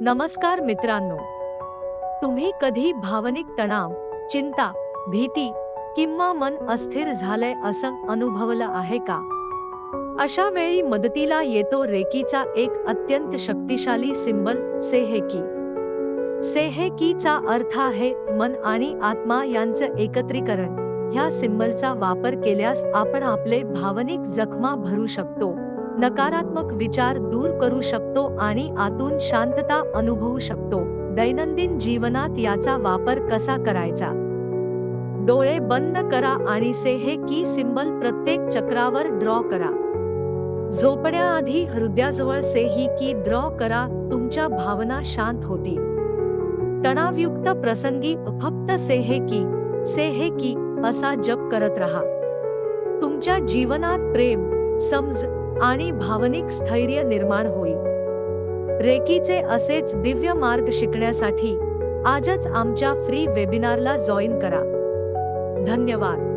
नमस्कार मित्रांनो. तुम्ही कधी भावनिक तणाव चिंता भीती किंवा मन अस्थिर झालंय असं अनुभवलं आहे का? अशा वेळी मदतीला येतो रेकीचा एक अत्यंत शक्तिशाली सिंबल सेहेकी. सेहेकीचा अर्थ आहे मन आणि आत्मा यांचं एकत्रीकरण. ह्या सिंबलचा वापर केल्यास आपण आपले भावनिक जखमा भरू शकतो. नकारात्मक विचार दूर करू शकतो आणि आतून शांतता अनुभवू शकतो. दैनंदिन जीवनात याचा वापर कसा करायचा? डोळे बंद करा आणि से हे की सिंबल प्रत्येक चक्रावर ड्रॉ करा. झोपण्याआधी हृदयाजवळ से ही की ड्रॉ करा तुमच्या भावना शांत होतील. तणावयुक्त प्रसंगी फक्त से हे की से हे की असा जप करत राहा. तुमच्या जीवनात प्रेम समज आणि भावनिक स्थैर्य निर्माण होईल. रेकीचे असेच दिव्य मार्ग शिकण्यासाठी आजच आमच्या फ्री वेबिनारला जॉईन करा. धन्यवाद.